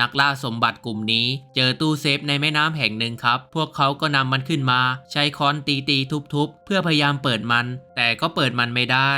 นักล่าสมบัติกลุ่มนี้ เจอตู้เซฟในแม่น้ำแห่งหนึ่งครับ พวกเขาก็นำมันขึ้นมา ใช้ค้อนตีตีๆทุบๆ เพื่อพยายามเปิดมัน แต่ก็เปิดมันไม่ได้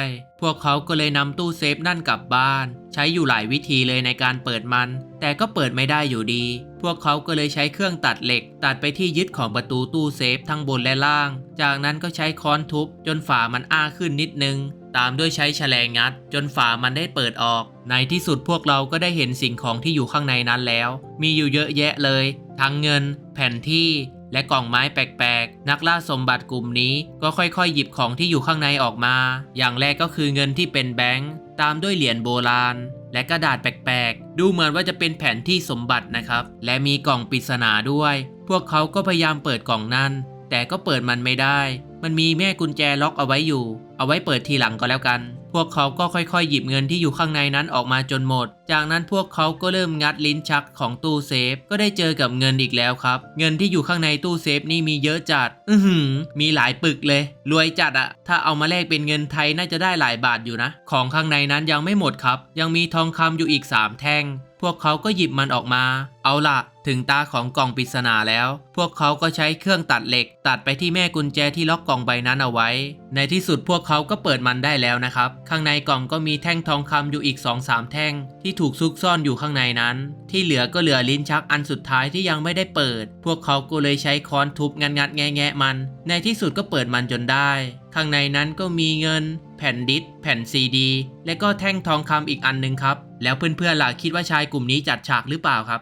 วกเขาก็เลยนำตู้เซฟนั่นกลับบ้าน ใช้อยู่หลายวิธีเลยในการเปิดมัน แต่ก็เปิดไม่ได้อยู่ดี พวกเขาก็เลยใช้เครื่องตัดเหล็ก ตัดไปที่ยึดของประตูตู้เซฟทั้งบนและล่าง จากนั้นก็ใช้ค้อนทุบ จนฝามันอ้าขึ้นนิดนึง ตามด้วยใช้แฉลงงัด จนฝามันได้เปิดออก ในที่สุดพวกเราก็ได้เห็นสิ่งของที่อยู่ข้างในนั้นแล้ว มีอยู่เยอะแยะเลย ทั้งเงิน แผ่นที่ และกล่องไม้แปลกๆ นักล่าสมบัติกลุ่มนี้ก็ค่อยๆ หยิบของที่อยู่ข้างในออกมา อย่างแรกก็คือเงินที่เป็นแบงค์ตามด้วยเหรียญโบราณ และกระดาษแปลกๆ ดูเหมือนว่าจะเป็นแผนที่สมบัตินะครับ และมีกล่องปริศนาด้วย พวกเขาก็พยายามเปิดกล่องนั้น แต่ก็เปิดมันไม่ได้ มันมีแม่กุญแจล็อกเอาไว้อยู่ เอาไว้เปิดทีหลังก็แล้วกัน พวกเขาก็ค่อยๆ หยิบเงินที่อยู่ข้างในนั้นออกมาจนหมด จากนั้นพวกเขาก็เริ่มงัดลิ้นชักของตู้เซฟ ก็ได้เจอกับเงินอีกแล้วครับ เงินที่อยู่ข้างในตู้เซฟนี่มีเยอะจัด อือหือ มีหลายปึกเลย รวยจัดอะถ้าเอามาแลกเป็นเงินไทยน่าจะได้หลายบาทอยู่นะ ของข้างในนั้นยังไม่หมดครับ ยังมีทองคำอยู่อีก 3 แท่ง วกเขาก็หยิบมันออกมา เอาล่ะ ถึงตาของกล่องปริศนาแล้ว พวกเขาก็ใช้เครื่องตัดเหล็ก ตัดไปที่แม่กุญแจที่ล็อกกล่องใบนั้นเอาไว้ ในที่สุดพวกเขาก็เปิดมันได้แล้วนะครับ ข้างในกล่องก็มีแท่งทองคำอยู่อีก2-3แท่ง ที่ถูกซุกซ่อนอยู่ข้างในนั้น ที่เหลือก็เหลือลิ้นชักอันสุดท้ายที่ยังไม่ได้เปิด พวกเขาก็เลยใช้ค้อนทุบงัดงัดแงะแงะมัน ในที่สุดก็เปิดมันจนได้ ข้างในนั้นก็มีเงินแผ่นดิสก์แผ่นซีดี และก็แท่งทองคำอีกอันหนึ่งครับ แล้วเพื่อนๆล่ะคิดว่าชายกลุ่มนี้จัดฉากหรือเปล่าครับ